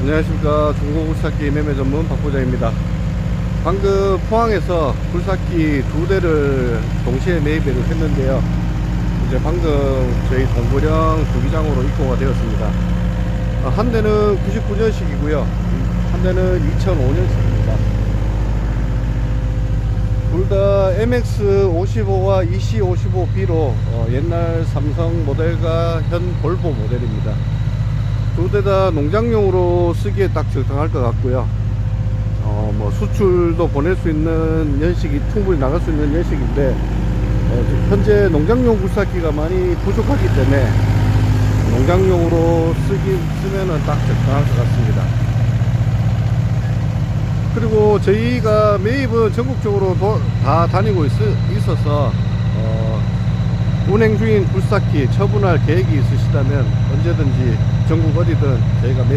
안녕하십니까. 중고 굴삭기 매매 전문 박부장입니다. 방금 포항에서 굴삭기 두 대를 동시에 매입을 했는데요. 이제 방금 저희 동부령 주기장으로 입고가 되었습니다. 아, 한 대는 99년식이고요. 한 대는 2005년식입니다. 둘 다 MX55와 EC55B로 어, 옛날 삼성 모델과 현 볼보 모델입니다 두 대 다 농장용으로 쓰기에 딱 적당할 것 같고요. 어, 뭐 수출도 보낼 수 있는 연식이 충분히 나갈 수 있는 연식인데 어, 현재 농장용 굴삭기가 많이 부족하기 때문에 농장용으로 쓰기 쓰면은 딱 적당할 것 같습니다. 그리고 저희가 매입은 전국적으로 도- 다 다니고 있, 있어서 어, 운행 중인 굴삭기 처분할 계획이 있으시다면 언제든지 전국 어디든 저희가 매일